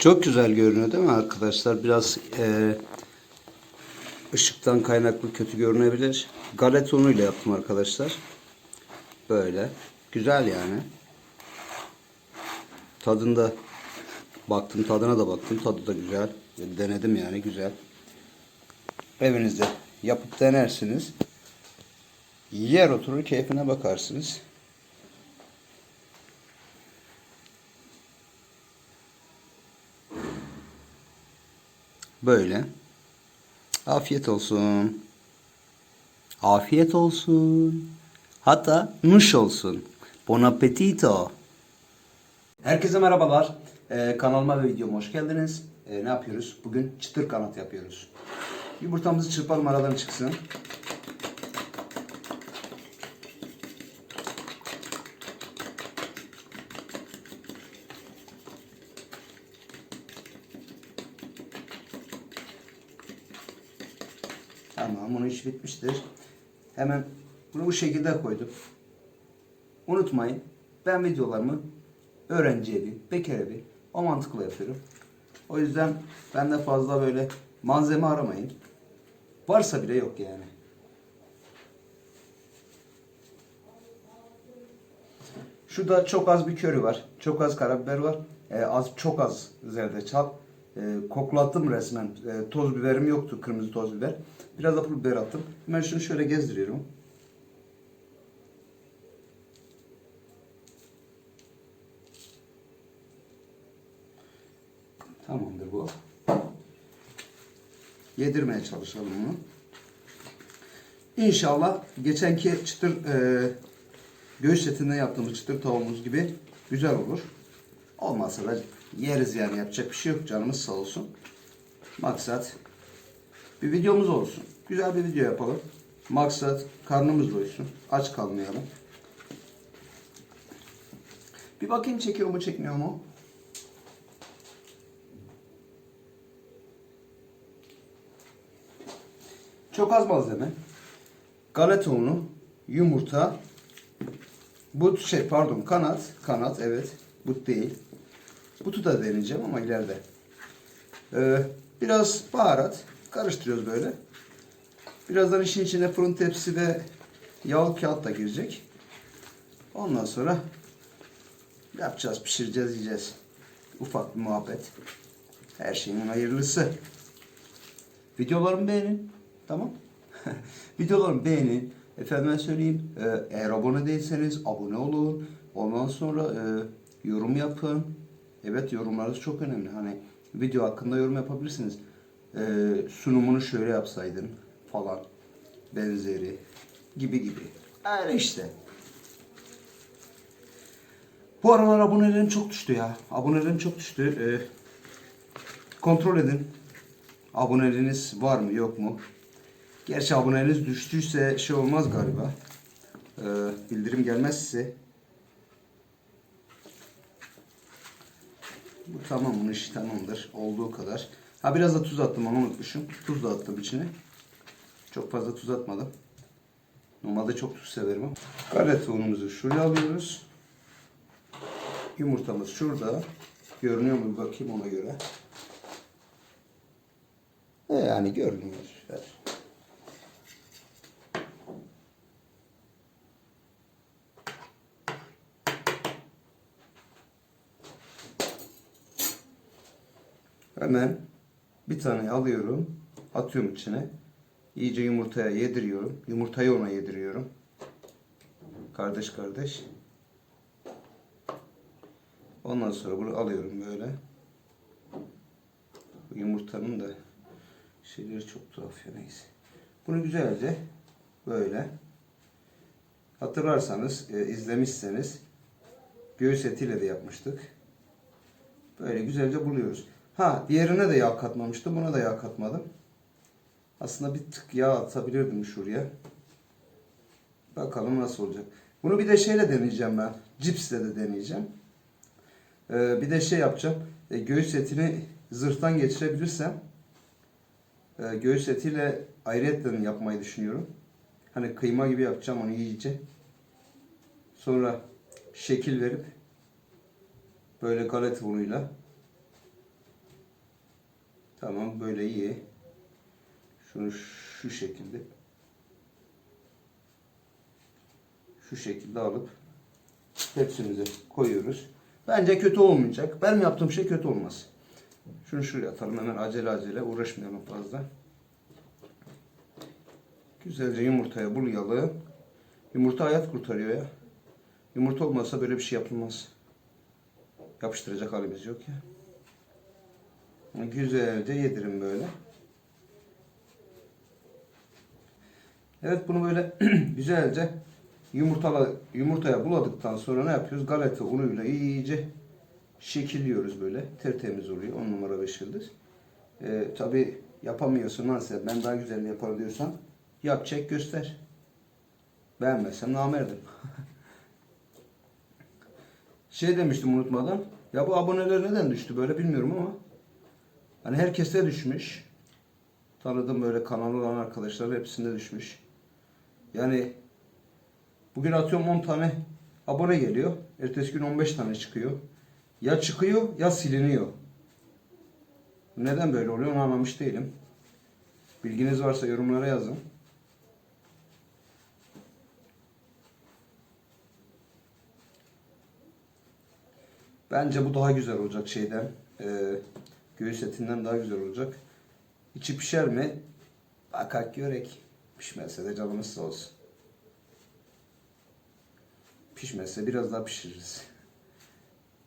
Çok güzel görünüyor değil mi arkadaşlar? Biraz e, ışıktan kaynaklı kötü görünebilir. Galeta unuyla yaptım arkadaşlar. Böyle. Güzel yani. Tadında baktım tadına da baktım. Tadı da güzel. Denedim yani güzel. Evinizde yapıp denersiniz. Yer oturur keyfine bakarsınız. Böyle. Afiyet olsun. Afiyet olsun. Hatta nuş olsun. Bon appetito. Herkese merhabalar. Ee, kanalıma ve videoma hoş geldiniz. Ee, ne yapıyoruz? Bugün çıtır kanat yapıyoruz. Yumurtamızı çırpalım aradan çıksın. Bitmiştir. Hemen bunu bu şekilde koydum. Unutmayın ben videolarımı öğrenci evi, bekar evi o mantıkla yapıyorum. O yüzden bende fazla böyle malzeme aramayın. Varsa bile yok yani. Şurada çok az bir köri var. Çok az karabiber var. Ee, az çok az zerdeçal. Ee, koklattım resmen. Ee, toz biberim yoktu. Kırmızı toz biber. Biraz da pul biber attım. Hemen şunu şöyle gezdiriyorum. Tamamdır bu. Yedirmeye çalışalım bunu. İnşallah geçenki çıtır e, göğüs etinden yaptığımız çıtır tavuğumuz gibi güzel olur. Olmazsa da yeriz yani yapacak bir şey yok canımız sağ olsun. Maksat bir videomuz olsun. Güzel bir video yapalım. Maksat karnımız doysun. Aç kalmayalım. Bir bakayım çekiyor mu çekmiyor mu? Çok az malzeme. Galeta unu, yumurta, but şey pardon kanat, kanat evet, but değil. Butu da deneyeceğim ama ileride. Ee, biraz baharat karıştırıyoruz böyle. Birazdan işin içine fırın tepsi ve yağlı kağıt da girecek. Ondan sonra yapacağız, pişireceğiz, yiyeceğiz. Ufak bir muhabbet. Her şeyin hayırlısı. Videolarımı beğenin. Tamam. Videolarımı beğenin. Efendime söyleyeyim. e, eğer abone değilseniz abone olun. Ondan sonra e, yorum yapın. Evet yorumlarınız çok önemli. Hani video hakkında yorum yapabilirsiniz. E, sunumunu şöyle yapsaydın falan. Benzeri. Gibi gibi. Öyle işte. Bu aralar abonelerim çok düştü ya. Abonelerim çok düştü. E, kontrol edin. Aboneliğiniz var mı yok mu? Gerçi aboneliğiniz düştüyse şey olmaz galiba. Ee, bildirim gelmezse. Bu tamam bunun işi tamamdır. Olduğu kadar. Ha biraz da tuz attım onu unutmuşum. Tuz da attım içine. Çok fazla tuz atmadım. Normalde çok tuz severim. Galeta unumuzu şuraya alıyoruz. Yumurtamız şurada. Görünüyor mu bakayım ona göre. E yani görünüyor. Hemen bir tane alıyorum. Atıyorum içine. İyice yumurtaya yediriyorum. Yumurtayı ona yediriyorum. Kardeş kardeş. Ondan sonra bunu alıyorum böyle. Bu yumurtanın da şeyleri çok tuhaf ya neyse. Bunu güzelce böyle hatırlarsanız e, izlemişseniz göğüs etiyle de yapmıştık. Böyle güzelce buluyoruz. Ha diğerine de yağ katmamıştım. Buna da yağ katmadım. Aslında bir tık yağ atabilirdim şuraya. Bakalım nasıl olacak. Bunu bir de şeyle deneyeceğim ben. Cipsle de deneyeceğim. Ee, bir de şey yapacağım. E, göğüs etini zırhtan geçirebilirsem e, göğüs etiyle ayrıyetten yapmayı düşünüyorum. Hani kıyma gibi yapacağım onu iyice. Sonra şekil verip böyle galeta unuyla Tamam böyle iyi. Şunu şu şekilde şu şekilde alıp tepsimize koyuyoruz. Bence kötü olmayacak. Benim yaptığım şey kötü olmaz. Şunu şuraya atalım hemen acele acele uğraşmayalım fazla. Güzelce yumurtaya bulayalım. Yumurta hayat kurtarıyor ya. Yumurta olmasa böyle bir şey yapılmaz. Yapıştıracak halimiz yok ya. Güzelce yedirin böyle. Evet bunu böyle güzelce yumurtala, yumurtaya buladıktan sonra ne yapıyoruz? Galeta unuyla iyice şekilliyoruz böyle. Tertemiz oluyor. 10 numara 5 yıldız. Ee, Tabi yapamıyorsun lan. Ben daha güzel yaparım diyorsan yap çek göster. Beğenmezsem namerdim. şey demiştim unutmadan. Ya bu aboneler neden düştü böyle bilmiyorum ama. Hani herkeste düşmüş. Tanıdığım böyle kanalı olan arkadaşlar hepsinde düşmüş. Yani bugün atıyorum 10 tane abone geliyor. Ertesi gün 15 tane çıkıyor. Ya çıkıyor ya siliniyor. Neden böyle oluyor onu anlamış değilim. Bilginiz varsa yorumlara yazın. Bence bu daha güzel olacak şeyden. E, göğüs etinden daha güzel olacak. İçi pişer mi? Bakak görek. Pişmezse de canımız sağ olsun. Pişmezse biraz daha pişiririz.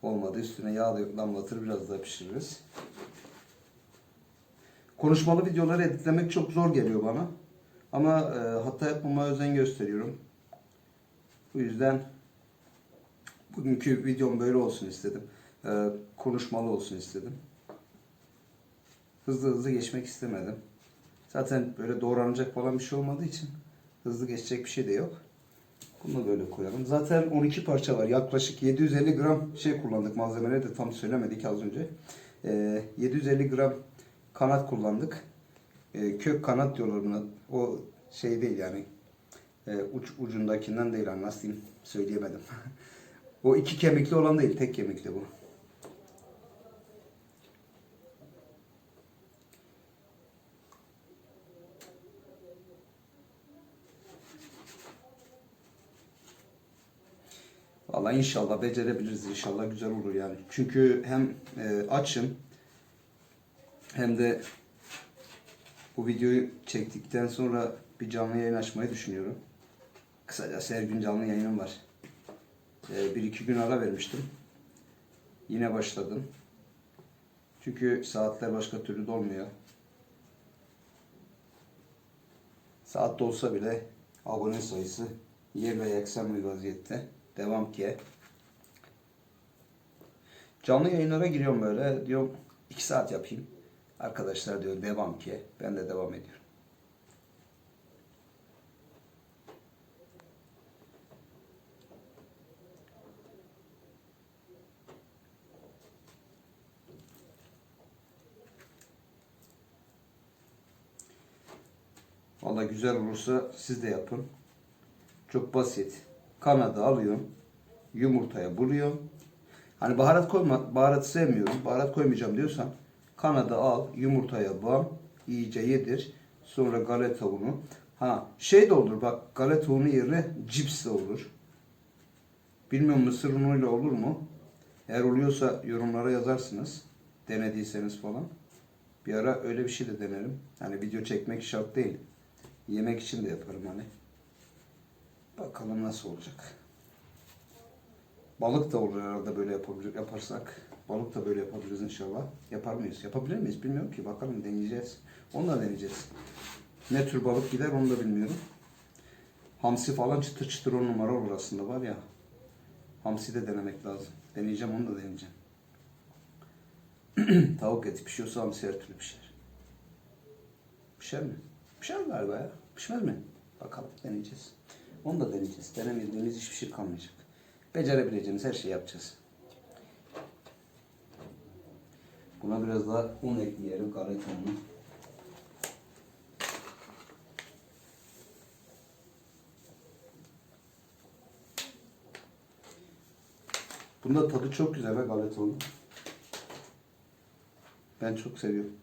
Olmadı üstüne yağ damlatır biraz daha pişiririz. Konuşmalı videoları editlemek çok zor geliyor bana. Ama e, hatta yapmama özen gösteriyorum. Bu yüzden bugünkü videom böyle olsun istedim. E, konuşmalı olsun istedim. Hızlı hızlı geçmek istemedim. Zaten böyle doğranacak falan bir şey olmadığı için hızlı geçecek bir şey de yok. Bunu böyle koyalım. Zaten 12 parça var. Yaklaşık 750 gram şey kullandık. Malzemeleri de tam söylemedik az önce. Ee, 750 gram kanat kullandık. Ee, kök kanat diyorlar buna. O şey değil yani. Ee, uç ucundakinden değil. diyeyim? Söyleyemedim. o iki kemikli olan değil. Tek kemikli bu. Vallahi inşallah becerebiliriz inşallah güzel olur yani. Çünkü hem e, açım hem de bu videoyu çektikten sonra bir canlı yayın açmayı düşünüyorum. Kısacası her gün canlı yayınım var. E, bir iki gün ara vermiştim. Yine başladım. Çünkü saatler başka türlü dolmuyor. Saat dolsa bile abone sayısı yer ve yeksan bir vaziyette. Devam ki. Canlı yayınlara giriyorum böyle. Diyorum 2 saat yapayım. Arkadaşlar diyor devam ki. Ben de devam ediyorum. Valla güzel olursa siz de yapın. Çok basit. Kanadı alıyorum. Yumurtaya buluyorum. Hani baharat koyma, baharat sevmiyorum. Baharat koymayacağım diyorsan kanadı al, yumurtaya bam, iyice yedir. Sonra galeta unu. Ha şey de olur bak galeta unu yerine cips de olur. Bilmiyorum mısır unuyla olur mu? Eğer oluyorsa yorumlara yazarsınız. Denediyseniz falan. Bir ara öyle bir şey de denerim. Hani video çekmek şart değil. Yemek için de yaparım hani. Bakalım nasıl olacak. Balık da olur herhalde böyle yapabilir, yaparsak. Balık da böyle yapabiliriz inşallah. Yapar mıyız? Yapabilir miyiz? Bilmiyorum ki. Bakalım deneyeceğiz. Onu da deneyeceğiz. Ne tür balık gider onu da bilmiyorum. Hamsi falan çıtır çıtır on numara olur aslında var ya. Hamsi de denemek lazım. Deneyeceğim onu da deneyeceğim. Tavuk eti pişiyorsa hamsi her türlü pişer. Pişer mi? Pişer galiba ya. Pişmez mi? Bakalım deneyeceğiz. Onu da deneyeceğiz. Denemediğimiz hiçbir şey kalmayacak. Becerebileceğimiz her şeyi yapacağız. Buna biraz daha un ekleyelim. Unu. Bunda tadı çok güzel be galeta unu. Ben çok seviyorum.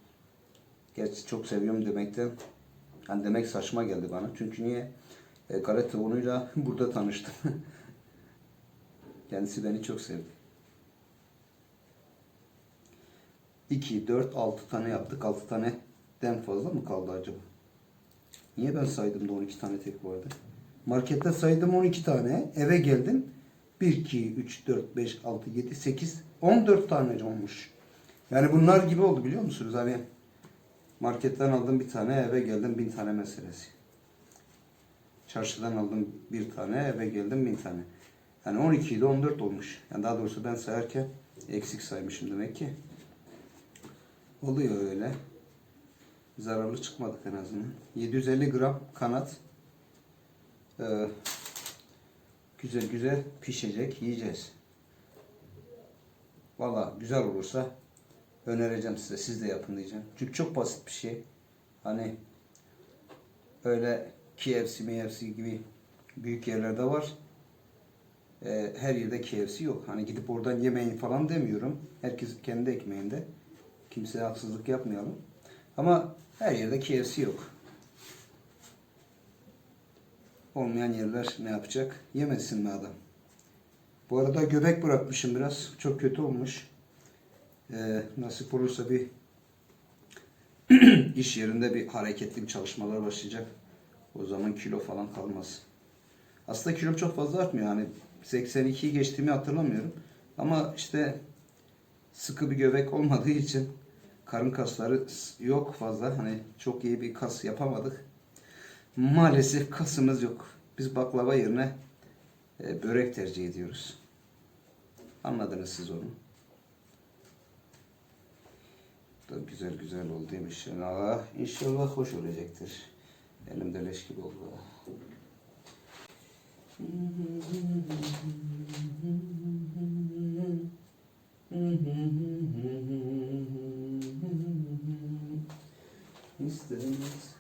Gerçi çok seviyorum demekten. Yani demek saçma geldi bana. Çünkü niye? E, gale tavuğuyla burada tanıştım. Kendisi beni çok sevdi. 2, 4, 6 tane yaptık. 6 taneden fazla mı kaldı acaba? Niye ben saydım da 12 tane tek vardı? Markette saydım 12 tane. Eve geldim. 1, 2, 3, 4, 5, 6, 7, 8, 14 tane olmuş. Yani bunlar gibi oldu biliyor musunuz? Hani marketten aldım bir tane eve geldim bin tane meselesi. Çarşıdan aldım bir tane eve geldim bin tane. Yani 12 ile 14 olmuş. Yani daha doğrusu ben sayarken eksik saymışım demek ki. Oluyor öyle. Zararlı çıkmadık en azından. 750 gram kanat. Ee, güzel güzel pişecek. Yiyeceğiz. Valla güzel olursa önereceğim size. Siz de yapın diyeceğim. Çünkü çok basit bir şey. Hani öyle KFC, MFC gibi büyük yerlerde var. Ee, her yerde KFC yok. Hani gidip oradan yemeyin falan demiyorum. Herkes kendi ekmeğinde. Kimseye haksızlık yapmayalım. Ama her yerde KFC yok. Olmayan yerler ne yapacak? Yemesin mi adam? Bu arada göbek bırakmışım biraz. Çok kötü olmuş. Ee, nasip olursa bir iş yerinde bir hareketli bir çalışmalar başlayacak. O zaman kilo falan kalmaz. Aslında kilom çok fazla artmıyor. Yani 82'yi geçtiğimi hatırlamıyorum. Ama işte sıkı bir göbek olmadığı için karın kasları yok fazla. Hani çok iyi bir kas yapamadık. Maalesef kasımız yok. Biz baklava yerine e, börek tercih ediyoruz. Anladınız siz onu. Da güzel güzel oldu inşallah. İnşallah hoş olacaktır. Elimde leş gibi oldu. İstediğiniz.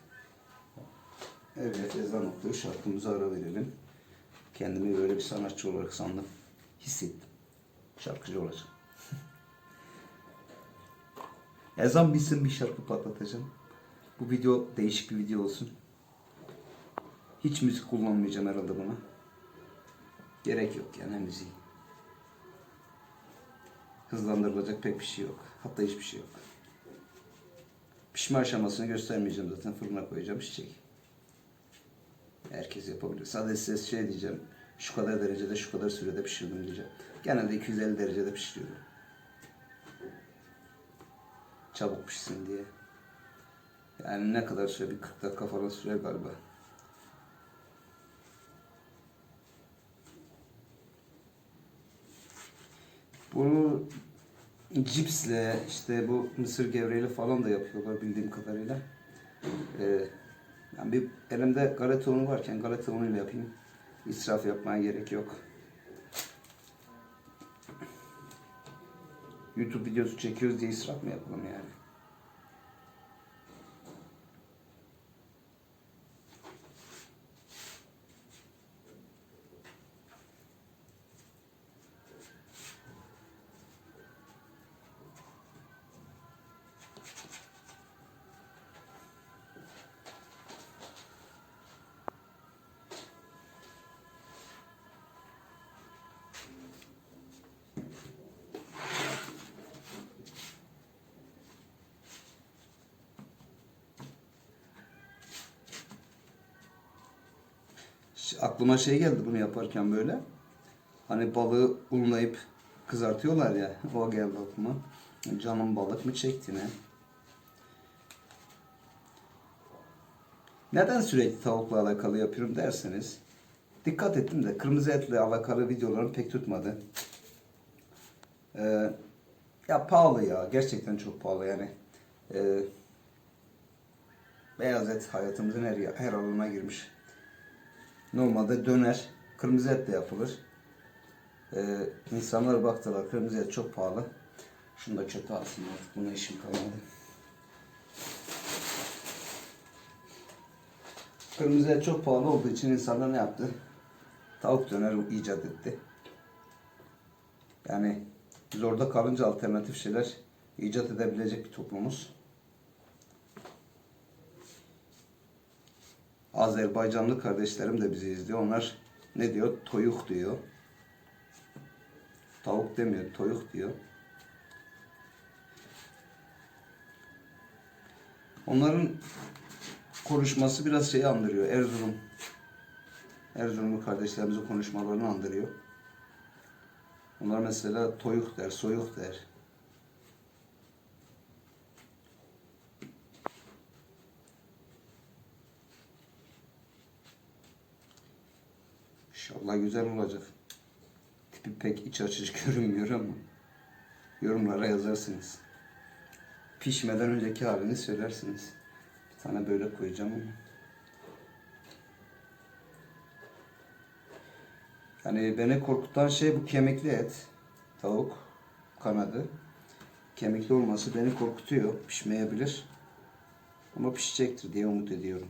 Evet ezan okuyor. Şarkımıza ara verelim. Kendimi böyle bir sanatçı olarak sandım. Hissettim. Şarkıcı olacağım. ezan bitsin bir şarkı patlatacağım. Bu video değişik bir video olsun. Hiç müzik kullanmayacağım herhalde buna. Gerek yok yani müziği. Hızlandırılacak pek bir şey yok. Hatta hiçbir şey yok. Pişme aşamasını göstermeyeceğim zaten. Fırına koyacağım pişecek. Herkes yapabilir. Sadece size şey diyeceğim. Şu kadar derecede şu kadar sürede pişirdim diyeceğim. Genelde 250 derecede pişiriyorum. Çabuk pişsin diye. Yani ne kadar süre? Bir 40 dakika falan sürer galiba. Bunu cipsle işte bu mısır gevreğiyle falan da yapıyorlar bildiğim kadarıyla. Ee, yani bir elimde galeta unu varken galeta unuyla yapayım. İsraf yapmaya gerek yok. YouTube videosu çekiyoruz diye israf mı yapalım yani? Aklıma şey geldi bunu yaparken böyle. Hani balığı unlayıp kızartıyorlar ya. O geldi aklıma. Canım balık mı çekti ne? Neden sürekli tavukla alakalı yapıyorum derseniz dikkat ettim de kırmızı etle alakalı videolarım pek tutmadı. Ee, ya pahalı ya. Gerçekten çok pahalı yani. Ee, beyaz et hayatımızın her, her alanına girmiş. Normalde döner, kırmızı et de yapılır. Ee, insanlar baktılar, kırmızı et çok pahalı. Şunu da çöpe atayım artık, buna işim kalmadı. Kırmızı et çok pahalı olduğu için insanlar ne yaptı? Tavuk döner icat etti. Yani zorda kalınca alternatif şeyler icat edebilecek bir toplumuz. Azerbaycanlı kardeşlerim de bizi izliyor. Onlar ne diyor? Toyuk diyor. Tavuk demiyor, toyuk diyor. Onların konuşması biraz şeyi andırıyor. Erzurum. Erzurumlu kardeşlerimizin konuşmalarını andırıyor. Onlar mesela toyuk der, soyuk der. İnşallah güzel olacak. Tipi pek iç açıcı görünmüyor ama yorumlara yazarsınız. Pişmeden önceki halini söylersiniz. Bir tane böyle koyacağım ama. Yani beni korkutan şey bu kemikli et. Tavuk kanadı. Kemikli olması beni korkutuyor. Pişmeyebilir. Ama pişecektir diye umut ediyorum.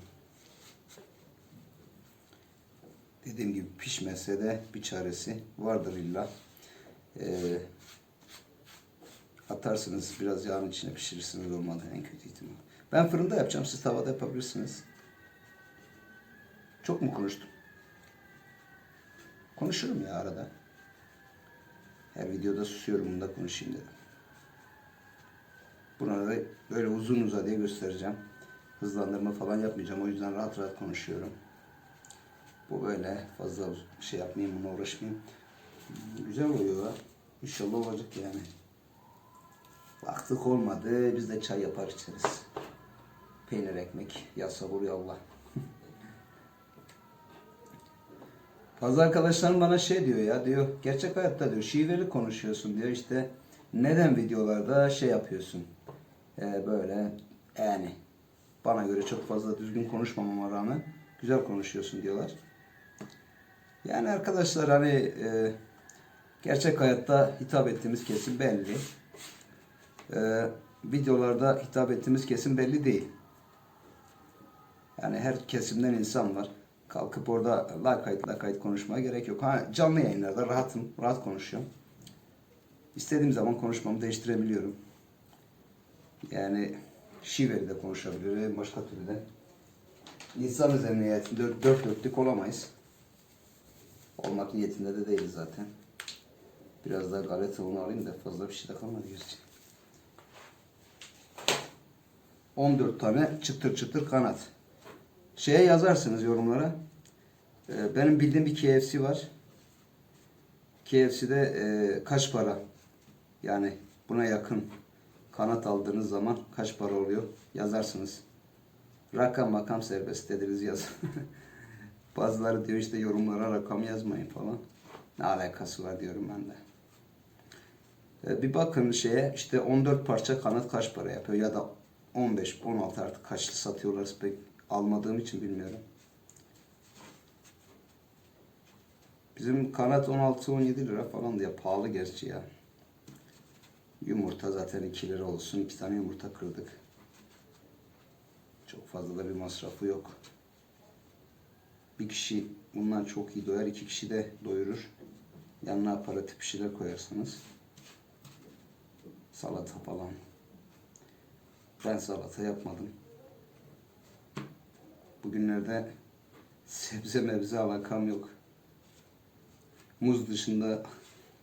Dediğim gibi pişmese de bir çaresi vardır illa. Ee, atarsınız biraz yağın içine pişirirsiniz olmadı en kötü ihtimal. Ben fırında yapacağım siz tavada yapabilirsiniz. Çok mu konuştum? Konuşurum ya arada. Her videoda susuyorum bunda konuşayım dedim. Buna da böyle uzun uzadıya göstereceğim. Hızlandırma falan yapmayacağım. O yüzden rahat rahat konuşuyorum. Bu böyle fazla şey yapmayayım, buna uğraşmayayım. Güzel oluyor. İnşallah olacak yani. Baktık olmadı, biz de çay yapar içeriz. Peynir ekmek, ya sabır ya Allah. Bazı arkadaşlarım bana şey diyor ya, diyor gerçek hayatta diyor şiveli konuşuyorsun diyor işte neden videolarda şey yapıyorsun Ee, böyle yani bana göre çok fazla düzgün konuşmamama rağmen güzel konuşuyorsun diyorlar. Yani arkadaşlar hani e, gerçek hayatta hitap ettiğimiz kesim belli. E, videolarda hitap ettiğimiz kesim belli değil. Yani her kesimden insan var. Kalkıp orada lakayt lakayt konuşmaya gerek yok. Ha, canlı yayınlarda rahatım, rahat konuşuyorum. İstediğim zaman konuşmamı değiştirebiliyorum. Yani şiveli de konuşabilirim, başka türlü de. İnsan üzerine niyetinde dört, dört dörtlük olamayız. Olmak niyetinde de değiliz zaten. Biraz daha galeta unu alayım da fazla bir şey de kalmadı gerçi. 14 tane çıtır çıtır kanat. Şeye yazarsınız yorumlara. Ee, benim bildiğim bir KFC var. KFC'de e, kaç para? Yani buna yakın kanat aldığınız zaman kaç para oluyor? Yazarsınız. Rakam makam serbest dediniz yaz. Bazıları diyor işte yorumlara rakam yazmayın falan. Ne alakası var diyorum ben de. Ee, bir bakın şeye işte 14 parça kanat kaç para yapıyor ya da 15 16 artık kaçlı satıyorlar pek almadığım için bilmiyorum. Bizim kanat 16-17 lira falan diye pahalı gerçi ya. Yumurta zaten 2 lira olsun. 2 tane yumurta kırdık. Çok fazla da bir masrafı yok. Bir kişi bundan çok iyi doyar. iki kişi de doyurur. Yanına aparatif bir şeyler koyarsınız. Salata falan. Ben salata yapmadım. Bugünlerde sebze mebze alakam yok. Muz dışında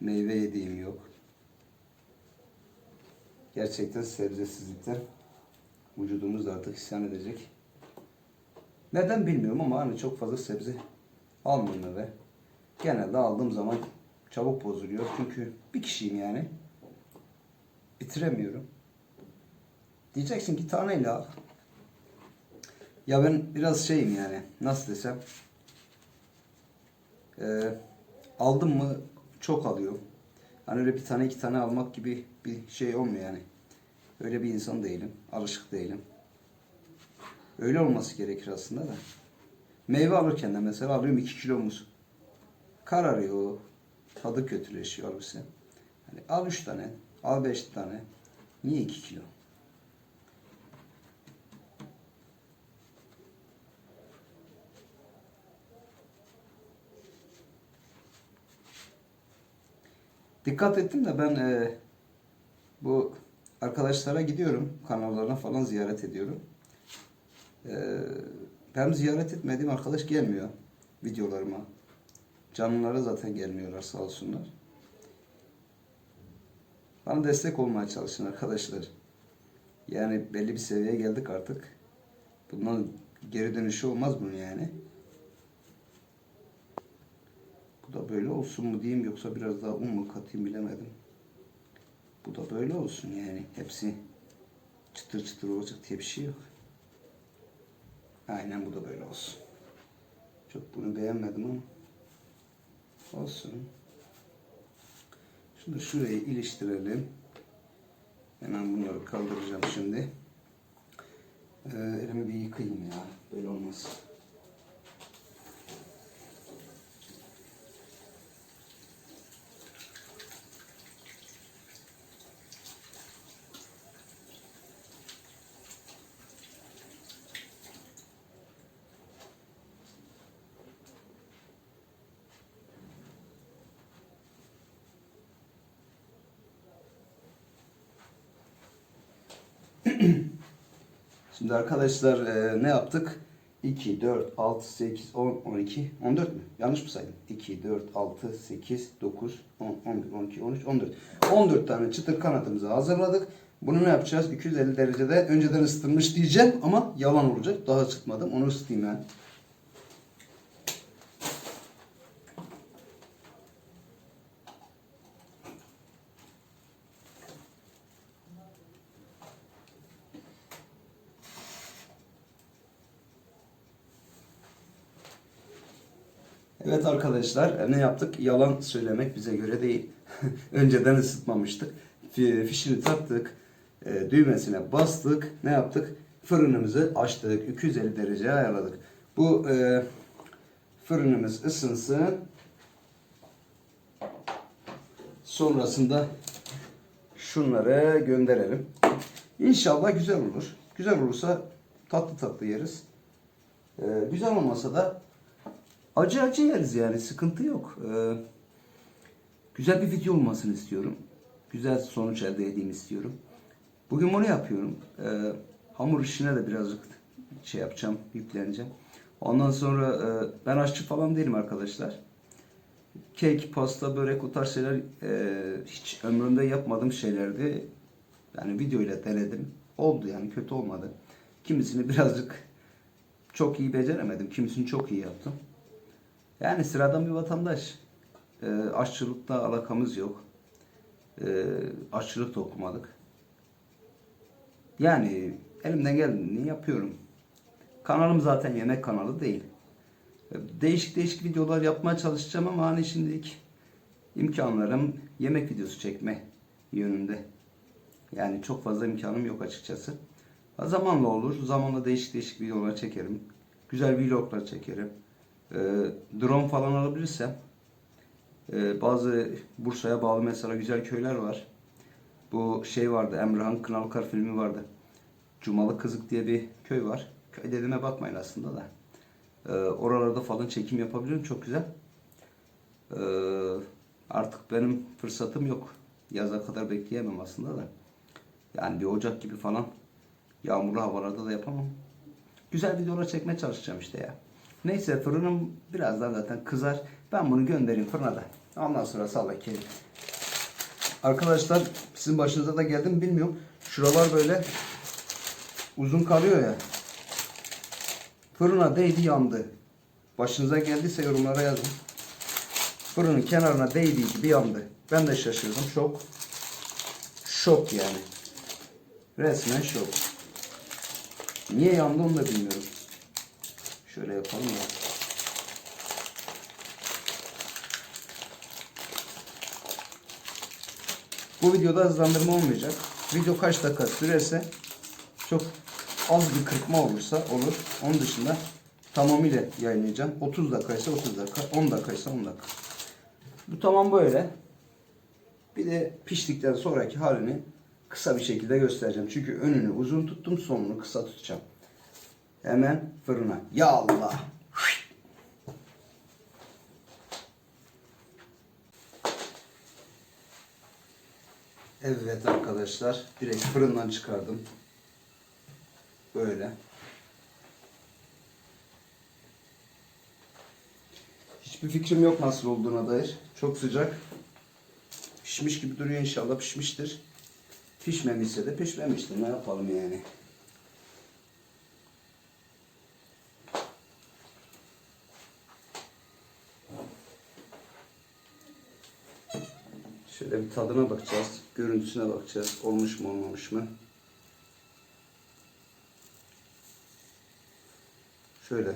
meyve yediğim yok. Gerçekten sebzesizlikten vücudumuz artık isyan edecek. Neden bilmiyorum ama hani çok fazla sebze almıyorum eve. Genelde aldığım zaman çabuk bozuluyor. Çünkü bir kişiyim yani. Bitiremiyorum. Diyeceksin ki taneyle al. Ya ben biraz şeyim yani. Nasıl desem. Ee, aldım mı çok alıyorum. Hani öyle bir tane iki tane almak gibi bir şey olmuyor yani. Öyle bir insan değilim. Alışık değilim. Öyle olması gerekir aslında da. Meyve alırken de mesela alıyorum 2 kilo muz. Kararıyor. Tadı kötüleşiyor halbuki. Hani al 3 tane, al 5 tane. Niye 2 kilo? Dikkat ettim de ben e, bu arkadaşlara gidiyorum. Kanallarına falan ziyaret ediyorum. E, Hem ziyaret etmediğim arkadaş gelmiyor videolarıma. Canlılara zaten gelmiyorlar sağ olsunlar. Bana destek olmaya çalışın arkadaşlar. Yani belli bir seviyeye geldik artık. Bundan geri dönüşü olmaz bunun yani. Bu da böyle olsun mu diyeyim yoksa biraz daha un mu katayım bilemedim. Bu da böyle olsun yani. Hepsi çıtır çıtır olacak diye bir şey yok. Aynen bu da böyle olsun. Çok bunu beğenmedim ama. Olsun. Şunu şuraya iliştirelim. Hemen bunları kaldıracağım şimdi. Ee, elimi bir yıkayayım ya. Böyle olmaz. Şimdi arkadaşlar e, ne yaptık? 2, 4, 6, 8, 10, 12, 14 mü? Yanlış mı saydım? 2, 4, 6, 8, 9, 10, 11, 12, 13, 14. 14 tane çıtır kanatımızı hazırladık. Bunu ne yapacağız? 250 derecede önceden ısıtılmış diyeceğim ama yalan olacak. Daha ısıtmadım. Onu ısıtayım ben. Evet arkadaşlar e, ne yaptık? Yalan söylemek bize göre değil. Önceden ısıtmamıştık. Fi- Fişini taktık. e, Düğmesine bastık. Ne yaptık? Fırınımızı açtık. 250 dereceye ayarladık. Bu e, fırınımız ısınsın. Sonrasında şunları gönderelim. İnşallah güzel olur. Güzel olursa tatlı tatlı yeriz. E, güzel olmasa da acı acı yeriz yani sıkıntı yok. Ee, güzel bir video olmasını istiyorum. Güzel sonuç elde edeyim istiyorum. Bugün bunu yapıyorum. Ee, hamur işine de birazcık şey yapacağım, yükleneceğim. Ondan sonra e, ben aşçı falan değilim arkadaşlar. Kek, pasta, börek o tarz şeyler e, hiç ömrümde yapmadığım şeylerdi. Yani video ile denedim. Oldu yani kötü olmadı. Kimisini birazcık çok iyi beceremedim. Kimisini çok iyi yaptım. Yani sıradan bir vatandaş. E, aşçılıkla alakamız yok. E, aşçılık da okumadık. Yani elimden geldiğini yapıyorum. Kanalım zaten yemek kanalı değil. E, Değişik değişik videolar yapmaya çalışacağım ama hani şimdilik imkanlarım yemek videosu çekme yönünde. Yani çok fazla imkanım yok açıkçası. Zamanla olur. Zamanla değişik değişik videolar çekerim. Güzel vloglar çekerim. Ee, drone falan alabilirsem e, bazı Bursa'ya bağlı mesela güzel köyler var. Bu şey vardı Emrah'ın Kınalkar filmi vardı. Cumalı Kızık diye bir köy var. Köy dediğime bakmayın aslında da. Ee, oralarda falan çekim yapabilirim çok güzel. Ee, artık benim fırsatım yok. Yaza kadar bekleyemem aslında da. Yani bir Ocak gibi falan yağmurlu havalarda da yapamam. Güzel videolar çekmeye çalışacağım işte ya. Neyse fırınım birazdan zaten kızar. Ben bunu göndereyim fırına da. Ondan sonra salla keyif. Arkadaşlar sizin başınıza da geldi mi bilmiyorum. Şuralar böyle uzun kalıyor ya. Fırına değdi yandı. Başınıza geldiyse yorumlara yazın. Fırının kenarına değdiği gibi yandı. Ben de şaşırdım. Şok. Şok yani. Resmen şok. Niye yandı onu da bilmiyorum. Şöyle yapalım ya. Bu videoda hızlandırma olmayacak. Video kaç dakika sürerse çok az bir kırpma olursa olur. Onun dışında tamamıyla yayınlayacağım. 30 dakika ise 30 dakika, 10 dakika ise 10 dakika. Bu tamam böyle. Bir de piştikten sonraki halini kısa bir şekilde göstereceğim. Çünkü önünü uzun tuttum, sonunu kısa tutacağım. Hemen fırına. Ya Allah. Evet arkadaşlar. Direkt fırından çıkardım. Böyle. Hiçbir fikrim yok nasıl olduğuna dair. Çok sıcak. Pişmiş gibi duruyor inşallah. Pişmiştir. Pişmemişse de pişmemiştir. Ne yapalım yani. Şöyle bir tadına bakacağız. Görüntüsüne bakacağız. Olmuş mu olmamış mı? Şöyle.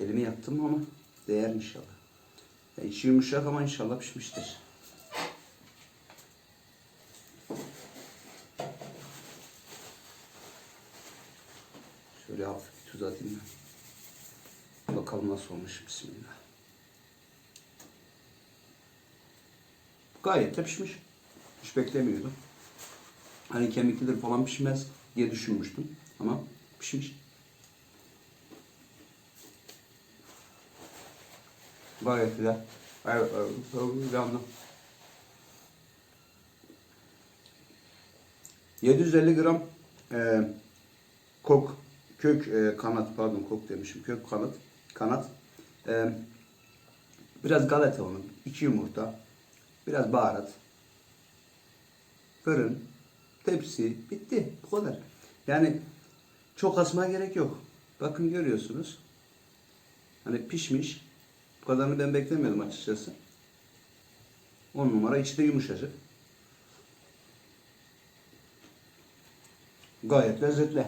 Elimi yaktım ama değer inşallah. Ya içi yumuşak ama inşallah pişmiştir. Şöyle hafif bir tuz atayım ben. Bakalım nasıl olmuş. Bismillah. Gayet de pişmiş. Hiç beklemiyordum. Hani kemiklidir falan pişmez diye düşünmüştüm. Ama pişmiş. Gayet güzel. Evet, evet, çok güzel anlam. 750 gram e, kok, kök e, kanat, pardon kok demişim, kök kanat, kanat. E, biraz galeta unu, iki yumurta, biraz baharat, fırın, tepsi, bitti. Bu kadar. Yani çok asmaya gerek yok. Bakın görüyorsunuz. Hani pişmiş. Bu kadarını ben beklemiyordum açıkçası. 10 numara içi de yumuşacık. Gayet lezzetli.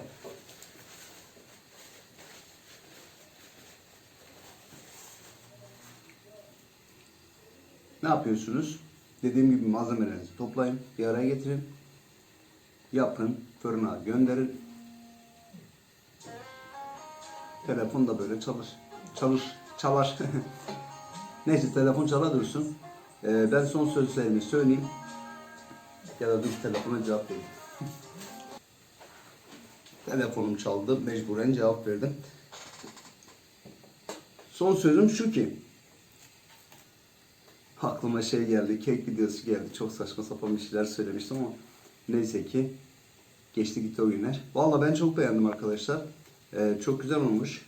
Ne yapıyorsunuz? Dediğim gibi malzemelerinizi toplayın, bir araya getirin. Yapın, fırına gönderin. Telefon da böyle çalır. Çalır, çalar. Neyse telefon çala dursun. Ee, ben son sözlerimi söyleyeyim. Ya da dur telefona cevap vereyim. Telefonum çaldı. Mecburen cevap verdim. Son sözüm şu ki. Aklıma şey geldi. Kek videosu geldi. Çok saçma sapan bir şeyler söylemiştim ama neyse ki geçti gitti o günler. Vallahi ben çok beğendim arkadaşlar. Ee, çok güzel olmuş.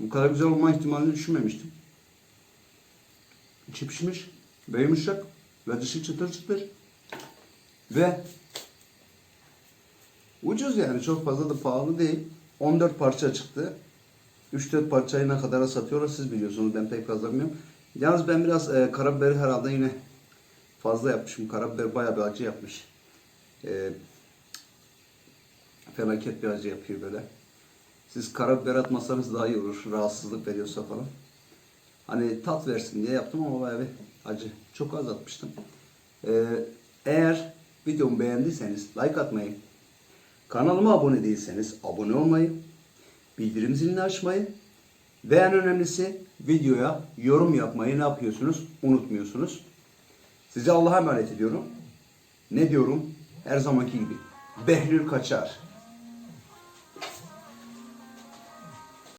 Bu kadar güzel olma ihtimalini düşünmemiştim. İçi pişmiş ve yumuşak ve dışı çıtır çıtır. Ve ucuz yani çok fazla da pahalı değil. 14 parça çıktı. 3-4 parçayı ne kadara satıyorlar siz biliyorsunuz ben pek fazla bilmiyorum. Yalnız ben biraz e, karabiberi herhalde yine fazla yapmışım. Karabiber bayağı bir acı yapmış. E, felaket bir acı yapıyor böyle. Siz karabiber atmasanız daha iyi olur. Rahatsızlık veriyorsa falan. Hani tat versin diye yaptım ama bayağı bir acı. Çok az atmıştım. Ee, eğer videomu beğendiyseniz like atmayı, kanalıma abone değilseniz abone olmayı, bildirim zilini açmayı ve en önemlisi videoya yorum yapmayı ne yapıyorsunuz? Unutmuyorsunuz. Sizi Allah'a emanet ediyorum. Ne diyorum? Her zamanki gibi. Behlül Kaçar.